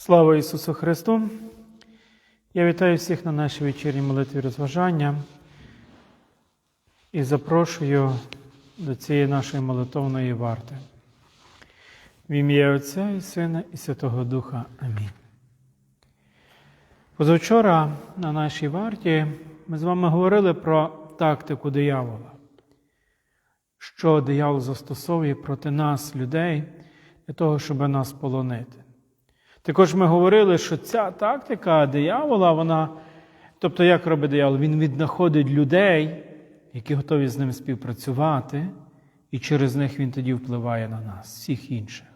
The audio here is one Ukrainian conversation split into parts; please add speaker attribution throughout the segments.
Speaker 1: Слава Ісусу Христу! Я вітаю всіх на нашій вечірній молитві розважання і запрошую до цієї нашої молитовної варти. В ім'я Отця і Сина і Святого Духа. Амінь. Позавчора на нашій варті ми з вами говорили про тактику диявола, що диявол застосовує проти нас, людей, для того, щоб нас полонити. Також ми говорили, що ця тактика диявола, вона, тобто, як робить диявол? Він віднаходить людей, які готові з ним співпрацювати, і через них він тоді впливає на нас, всіх інших.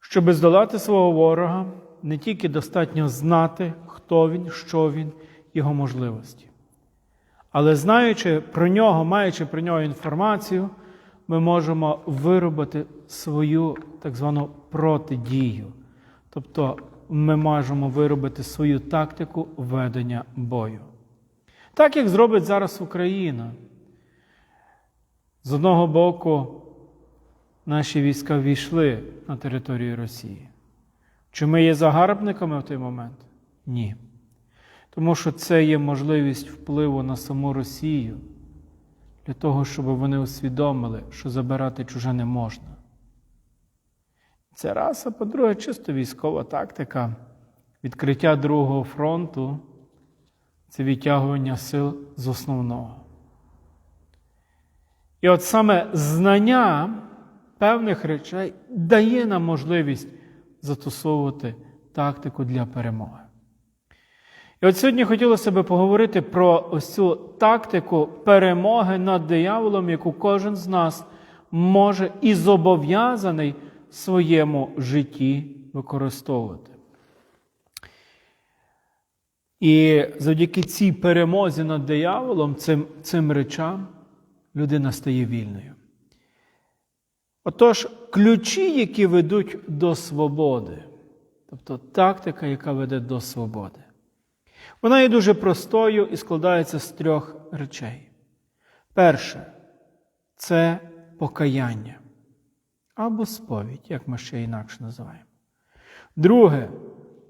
Speaker 1: Щоб здолати свого ворога, не тільки достатньо знати, хто він, що він, його можливості. Але знаючи про нього, маючи про нього інформацію, ми можемо виробити свою так звану протидію. Тобто ми можемо виробити свою тактику ведення бою. Так як зробить зараз Україна. З одного боку, наші війська війшли на територію Росії. Чи ми є загарбниками в той момент? Ні. Тому що це є можливість впливу на саму Росію для того, щоб вони усвідомили, що забирати чуже не можна. Це раз, а по-друге, чисто військова тактика. Відкриття Другого фронту це відтягування сил з основного. І от саме знання певних речей дає нам можливість застосовувати тактику для перемоги. І от сьогодні хотілося би поговорити про ось цю тактику перемоги над дияволом, яку кожен з нас може і зобов'язаний в своєму житті використовувати. І завдяки цій перемозі над дияволом, цим, цим речам, людина стає вільною. Отож, ключі, які ведуть до свободи, тобто тактика, яка веде до свободи. Вона є дуже простою і складається з трьох речей. Перше це покаяння або сповідь, як ми ще інакше називаємо. Друге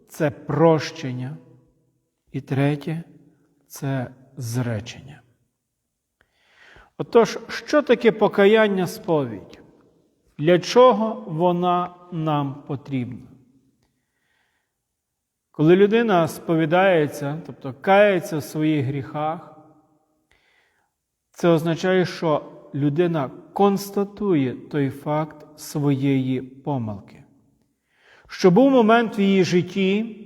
Speaker 1: це прощення. І третє це зречення. Отож, що таке покаяння сповідь? Для чого вона нам потрібна? Коли людина сповідається, тобто кається в своїх гріхах, це означає, що людина констатує той факт своєї помилки. Що був момент в її житті,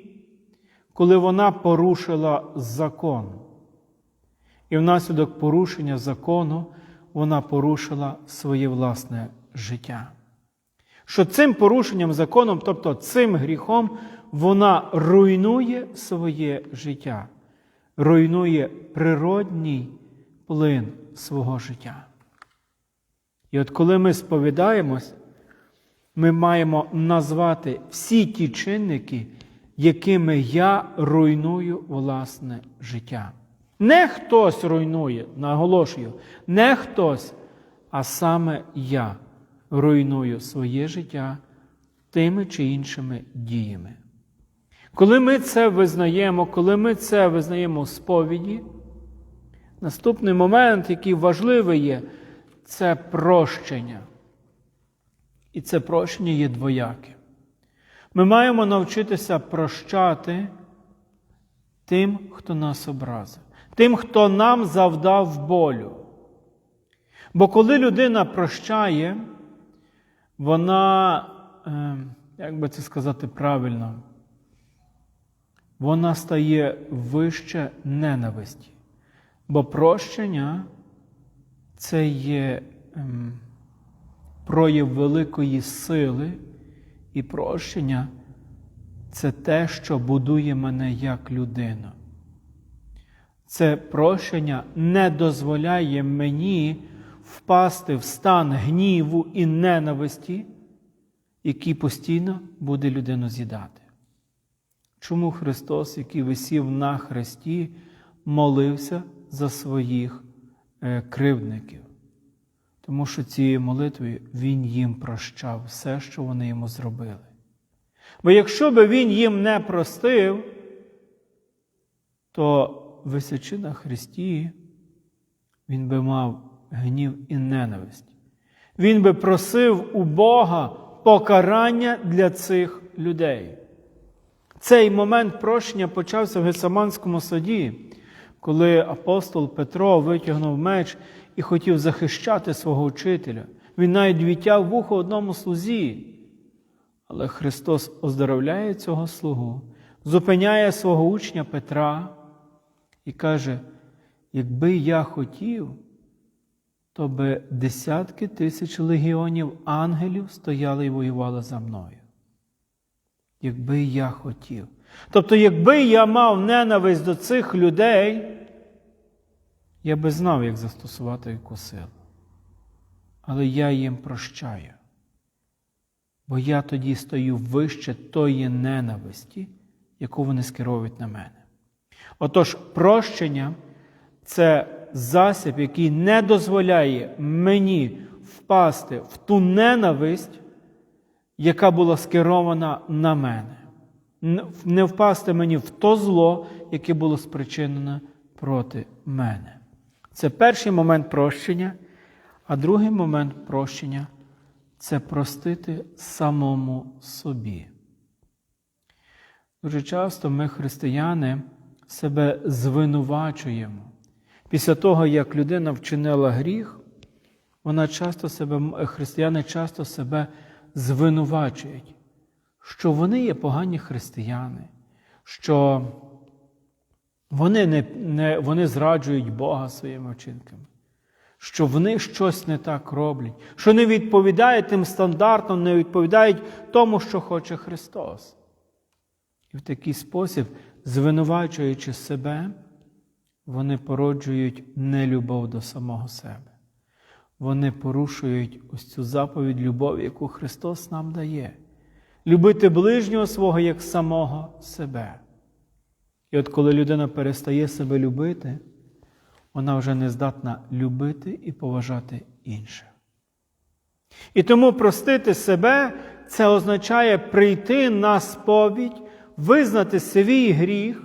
Speaker 1: коли вона порушила закон. І внаслідок порушення закону вона порушила своє власне життя. Що цим порушенням законом, тобто цим гріхом, вона руйнує своє життя, руйнує природній плин свого життя. І от коли ми сповідаємось, ми маємо назвати всі ті чинники, якими я руйную власне життя. Не хтось руйнує, наголошую, не хтось, а саме я руйную своє життя тими чи іншими діями. Коли ми це визнаємо, коли ми це визнаємо в сповіді, наступний момент, який важливий є, це прощення. І це прощення є двояке. Ми маємо навчитися прощати тим, хто нас образив, тим, хто нам завдав болю. Бо коли людина прощає, вона, як би це сказати правильно, вона стає вище ненависті. Бо прощення це є прояв великої сили. І прощення це те, що будує мене як людину. Це прощення не дозволяє мені впасти в стан гніву і ненависті, який постійно буде людину з'їдати. Чому Христос, який висів на хресті, молився за своїх кривдників? Тому що цією молитвою Він їм прощав все, що вони йому зробили. Бо якщо би він їм не простив, то висячи на Христі, він би мав гнів і ненависть. Він би просив у Бога покарання для цих людей. Цей момент прощення почався в Гесаманському саді, коли апостол Петро витягнув меч і хотів захищати свого учителя. Він навіть відтяв вухо одному слузі. Але Христос оздоровляє цього слугу, зупиняє свого учня Петра і каже: якби я хотів, то би десятки тисяч легіонів ангелів стояли і воювали за мною. Якби я хотів. Тобто, якби я мав ненависть до цих людей, я би знав, як застосувати яку силу. Але я їм прощаю. Бо я тоді стою вище тої ненависті, яку вони скеровують на мене. Отож, прощення це засіб, який не дозволяє мені впасти в ту ненависть, яка була скерована на мене. Не впасти мені в то зло, яке було спричинене проти мене. Це перший момент прощення, а другий момент прощення це простити самому собі. Дуже часто ми, християни, себе звинувачуємо. Після того, як людина вчинила гріх, вона часто себе, християни часто себе звинувачують, що вони є погані християни, що вони, не, не, вони зраджують Бога своїми вчинками, що вони щось не так роблять, що не відповідають тим стандартам, не відповідають тому, що хоче Христос. І в такий спосіб, звинувачуючи себе, вони породжують нелюбов до самого себе. Вони порушують ось цю заповідь любові, яку Христос нам дає. Любити ближнього свого як самого себе. І от коли людина перестає себе любити, вона вже не здатна любити і поважати інших. І тому простити себе це означає прийти на сповідь, визнати свій гріх,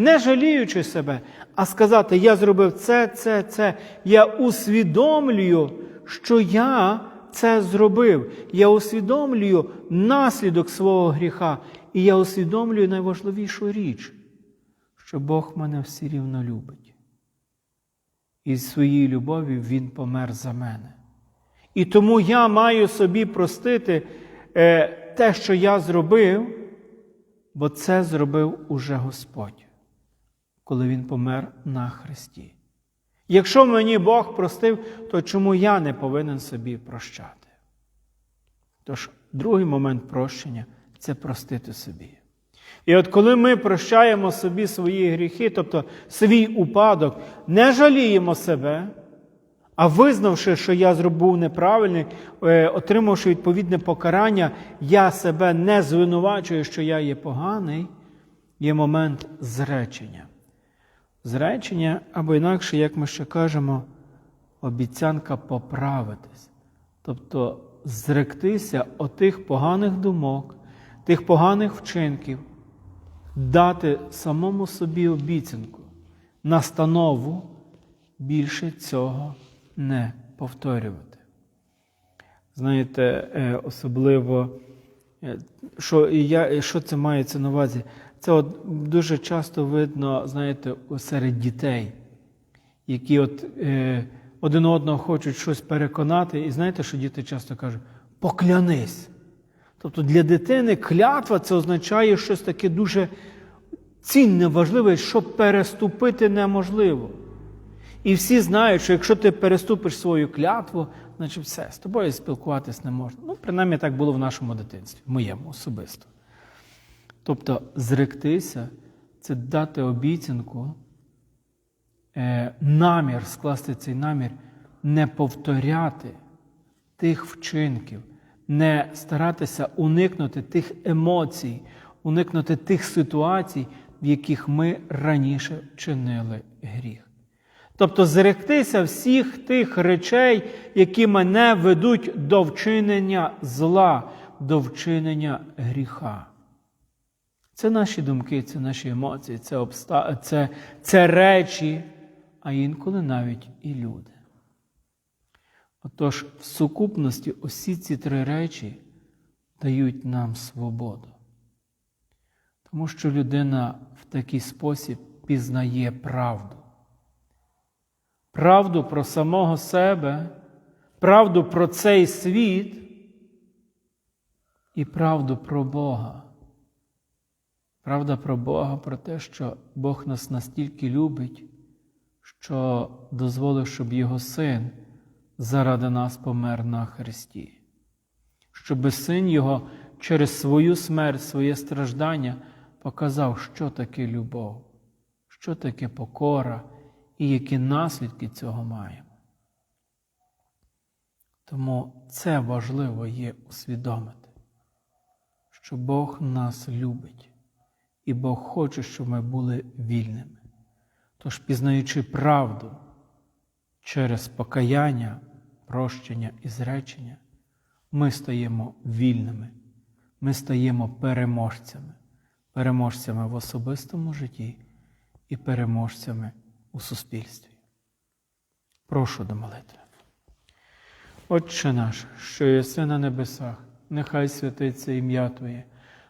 Speaker 1: не жаліючи себе, а сказати: Я зробив це, це, це. Я усвідомлюю, що я це зробив. Я усвідомлюю наслідок свого гріха, і я усвідомлюю найважливішу річ, що Бог мене все рівно любить. І з своєю любов'ю Він помер за мене. І тому я маю собі простити е, те, що я зробив, бо це зробив уже Господь, коли Він помер на Христі. Якщо мені Бог простив, то чому я не повинен собі прощати? Тож, другий момент прощення це простити собі. І от коли ми прощаємо собі свої гріхи, тобто свій упадок, не жаліємо себе, а визнавши, що я зробив неправильний, е, отримавши відповідне покарання, я себе не звинувачую, що я є поганий, є момент зречення. Зречення, або інакше, як ми ще кажемо, обіцянка поправитись. Тобто зректися отих поганих думок, тих поганих вчинків, дати самому собі обіцянку, настанову більше цього не повторювати. Знаєте, е, особливо, е, що я, що це мається на увазі? Це от дуже часто видно, знаєте, серед дітей, які от е, один одного хочуть щось переконати, і знаєте, що діти часто кажуть: поклянись. Тобто для дитини клятва це означає щось таке дуже цінне, важливе, що переступити неможливо. І всі знають, що якщо ти переступиш свою клятву, значить все, з тобою спілкуватись не можна. Ну, принаймні так було в нашому дитинстві, в моєму особисто. Тобто, зректися це дати обіцянку, е, намір, скласти цей намір, не повторяти тих вчинків, не старатися уникнути тих емоцій, уникнути тих ситуацій, в яких ми раніше чинили гріх. Тобто зректися всіх тих речей, які мене ведуть до вчинення зла, до вчинення гріха. Це наші думки, це наші емоції, це, обста... це, це речі, а інколи навіть і люди. Отож, в сукупності усі ці три речі дають нам свободу. Тому що людина в такий спосіб пізнає правду. Правду про самого себе, правду про цей світ і правду про Бога. Правда про Бога, про те, що Бог нас настільки любить, що дозволив, щоб Його син заради нас помер на Христі, щоб син Його через свою смерть, своє страждання показав, що таке любов, що таке покора і які наслідки цього маємо. Тому це важливо є усвідомити, що Бог нас любить, і Бог хоче, щоб ми були вільними. Тож, пізнаючи правду через покаяння, прощення і зречення, ми стаємо вільними, ми стаємо переможцями, переможцями в особистому житті і переможцями у суспільстві. Прошу до молитви. Отче наш, що єси на небесах, нехай святиться ім'я Твоє,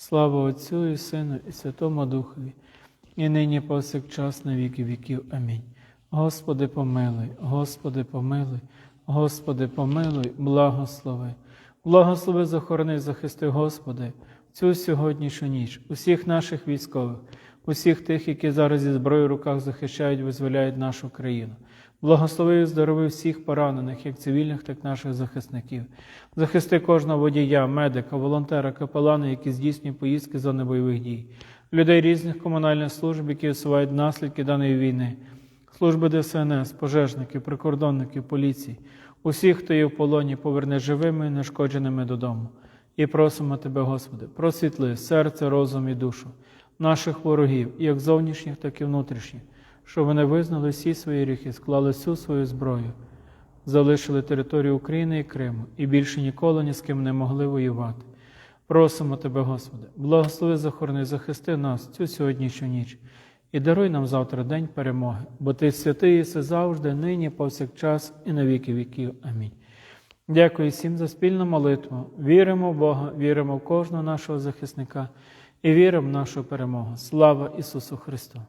Speaker 1: Слава Отцю і Сину, і Святому Духові, і нині повсякчас на віки віків. Амінь. Господи, помилуй, Господи, помилуй, Господи, помилуй, благослови. Благослови, захорони, захисти, Господи, цю сьогоднішню ніч, усіх наших військових, усіх тих, які зараз зі зброєю в руках захищають, визволяють нашу країну. Благослови і здорови всіх поранених, як цивільних, так і наших захисників. Захисти кожного водія, медика, волонтера, капелана, які здійснюють поїздки зони бойових дій, людей різних комунальних служб, які усувають наслідки даної війни, служби ДСНС, пожежників, прикордонників, поліції, усіх, хто є в полоні, поверни живими і нешкодженими додому. І просимо Тебе, Господи, просвітли серце, розум і душу наших ворогів, як зовнішніх, так і внутрішніх, щоб вони визнали всі свої гріхи, склали всю свою зброю, залишили територію України і Криму і більше ніколи ні з ким не могли воювати. Просимо Тебе, Господи, благослови, захорони, захисти нас цю сьогоднішню ніч і даруй нам завтра день перемоги, бо Ти святий єси завжди, нині, повсякчас і на віки віків. Амінь. Дякую всім за спільну молитву. Віримо в Бога, віримо в кожного нашого захисника і віримо в нашу перемогу. Слава Ісусу Христу!